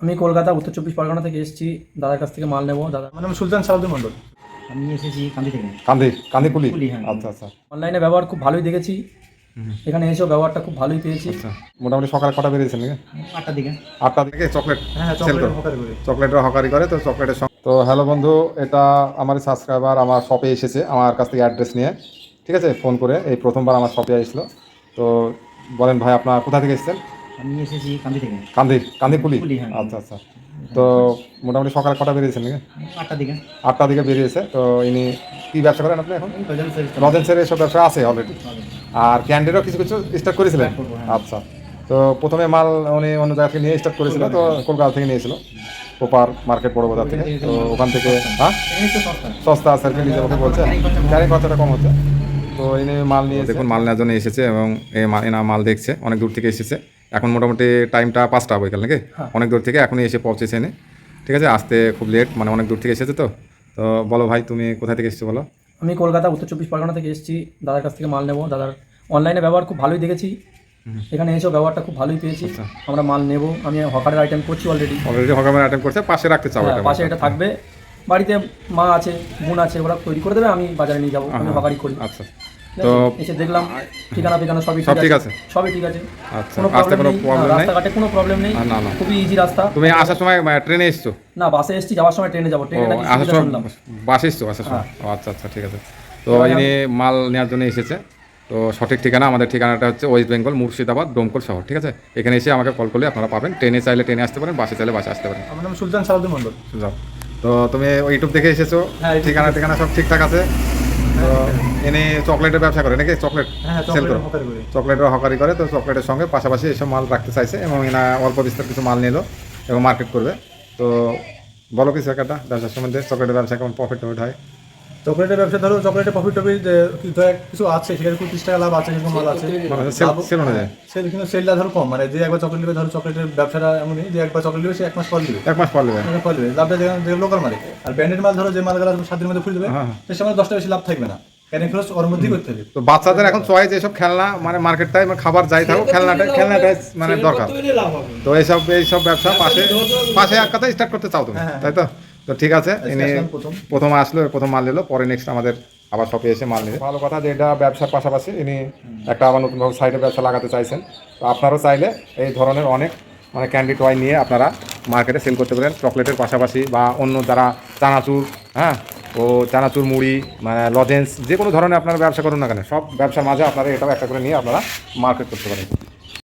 আমি কলকাতা উত্তর চব্বিশ পরগনা থেকে এসেছি। দাদার কাছ থেকে মাল নেব। দাদা আমার নাম সুলতান সালাউদ্দিন মন্ডল আমি এসেছি কান্দি থেকে। কান্দি কান্দি কুলি, হ্যাঁ। আচ্ছা আচ্ছা। অনলাইনে ব্যবহার খুব ভালোই দেখেছি। এখানে এসেও ব্যবহারটা খুব ভালোই পেয়েছি। আচ্ছা। মোটামুটি সকাল কটা বেরিয়েছেন নাকি? আটটার দিকে। আটটা থেকে চকলেট হ্যাঁ চকলেটের হকারি করে। তো চকলেটের সঙ্গে তো হ্যালো বন্ধু এটা আমার সাবস্ক্রাইবার আমার শপে এসেছে আমার কাছ থেকে অ্যাড্রেস নিয়ে। ঠিক আছে? ফোন করে এই প্রথমবার আমার শপে আসলো। তো বলেন ভাই আপনার কোথা থেকে এসেছেন? আমি এসেছি কান্দি থেকে। কান্দি কান্দি কুলি, হ্যাঁ। আচ্ছা আচ্ছা। তো মোটামুটি সকালে কটা বেরিয়েছেন নাকি? আটটার দিকে। আটটা দিকে বেরিয়েছে। তো ইনি কী ব্যবসা করেন আপনি এখন? প্রয়োজন সেল এসব ব্যবসা আছে অলরেডি আর ক্যান্ডিরও কিছু কিছু স্টার্ট করেছিলেন? আচ্ছা। তো প্রথমে মাল উনি অন্য জায়গা থেকে নিয়ে স্টার্ট করেছিল তো কলকাতা থেকে। নিয়েছিল। প্রপার মার্কেট বড় বাজার থেকে। তো ওখান থেকে হ্যাঁ? সস্তা। আছে আর কি নিজে মুখে বলছে। ক্যারিং খরচাটা কম হচ্ছে। তো এনে মাল নিয়ে দেখুন মাল নেওয়ার জন্য এসেছে এবং এ মা- এনা মাল দেখছে অনেক দূর থেকে এসেছে। এখন মোটামুটি টাইমটা পাঁচটা বৈকাল নাকি? অনেক দূর থেকে এখনই এসে পৌঁছেছে এনে ঠিক আছে আসতে খুব লেট মানে অনেক দূর থেকে এসেছে তো। তো বলো ভাই তুমি কোথা থেকে এসেছ বলো? আমি কলকাতা উত্তর চব্বিশ পরগনা থেকে এসেছি। দাদার কাছ থেকে মাল নেব। দাদার অনলাইনে ব্যবহার খুব ভালোই দেখেছি। এখানে এসেও ব্যবহারটা খুব ভালোই পেয়েছি। আমরা মাল নেব। আমি হকারের আইটেম করছি অলরেডি অলরেডি হকামের আইটেম করছে পাশে রাখতে চাও এটা পাশে এটা থাকবে। বাড়িতে মা আছে বোন আছে ওরা তৈরি করে দেবে আমি বাজারে নিয়ে যাব। আমি হকারি করি। আচ্ছা। তো এসে দেখলাম ঠিকানা ফিকানা সবই সব ঠিক আছে? সবই ঠিক আছে। আচ্ছা প্রবলেম কোনো নেই। প্রবলেম নেই? রাস্তাঘাটে কোনো প্রবলেম নেই। না, না। খুবই ইজি রাস্তা। তুমি আসার সময় ট্রেনে এসছো? না বাসে এসেছি যাওয়ার সময় ট্রেনে যাব। ট্রেনে আসার সময় বাসে এসছো আসার সময়? আচ্ছা আচ্ছা ঠিক আছে। তো ইনি মাল নেওয়ার জন্য এসেছে। তো সঠিক ঠিকানা আমাদের ঠিকানাটা হচ্ছে ওয়েস্ট বেঙ্গল মুর্শিদাবাদ ডোমকল শহর ঠিক আছে? এখানে এসে আমাকে কল করলে আপনারা পাবেন। ট্রেনে চাইলে ট্রেনে আসতে পারেন বাসে চাইলে বাসে আসতে পারেন। আমার নাম সুলতান সালাউদ্দিন মন্ডল যাও। তো তুমি ইউটিউব দেখে এসেছ। হ্যাঁ, ঠিকানা ঠিকানা সব ঠিকঠাক আছে? তো এনে চকলেটের ব্যবসা করে নাকি? চকলেট হ্যাঁ সেল করো। হকারি করি। চকলেটের হকারি করে তো চকলেটের সঙ্গে পাশাপাশি এসব মাল রাখতে চাইছে এবং এনা অল্প বিস্তার কিছু মাল নিল এবং মার্কেট করবে। তো বলো কি সরকারটা ব্যবসার সম্বন্ধে চকলেটের ব্যবসা কেমন প্রফিট টফিট হয় চকলেটের ব্যবসা ধরো চকলেটের প্রফিট টফিট কিছু আছে সেখানে কুড়ি টাকা লাভ আছে সেরকম মাল আছে। মানে সেল সেল অনুযায়ী। সেল কিন্তু সেলটা ধরো কম মানে যে একবার চকলেট নেবে ধরো চকলেটের ব্যবসাটা এমনই যে একবার চকলেট নেবে সে এক মাস পর দিবে এক মাস পর নেবে। এক মাস পর দিবে লাভটা যে লোকাল মারে আর ব্র্যান্ডেড মাল ধরো যে মালগুলো সাত দিনের মধ্যে ফুল দেবে হ্যাঁ। সে সময় দশটা বেশি লাভ থাকবে না। ক্যারিং খরচ ওর মধ্যেই করতে হবে। তো বাচ্চাদের এখন চয়েস এইসব খেলনা মানে মার্কেটটাই মানে খাবার যাই থাকুক খেলনাটা খেলনাটাই মানে দরকার। তো এইসব এইসব ব্যবসা পাশে পাশে এক কথা স্টার্ট করতে চাও তুমি তাই তো? তো ঠিক আছে ইনি প্রথম। প্রথম আসলো প্রথম মাল নিলো পরে নেক্সট আমাদের আবার শপে এসে মাল নেবে। ভালো কথা যে এটা ব্যবসার পাশাপাশি ইনি একটা আবার নতুনভাবে সাইডে ব্যবসা লাগাতে চাইছেন। তো আপনারাও চাইলে এই ধরনের অনেক মানে ক্যান্ডি টয় নিয়ে আপনারা মার্কেটে সেল করতে পারেন। চকলেটের পাশাপাশি বা অন্য যারা চানাচুর হ্যাঁ ও চানাচুর মুড়ি মানে লজেন্স যে কোনো ধরনের আপনারা ব্যবসা করুন না কেন সব ব্যবসার মাঝে আপনারা এটাও একটা করে নিয়ে আপনারা মার্কেট করতে পারেন।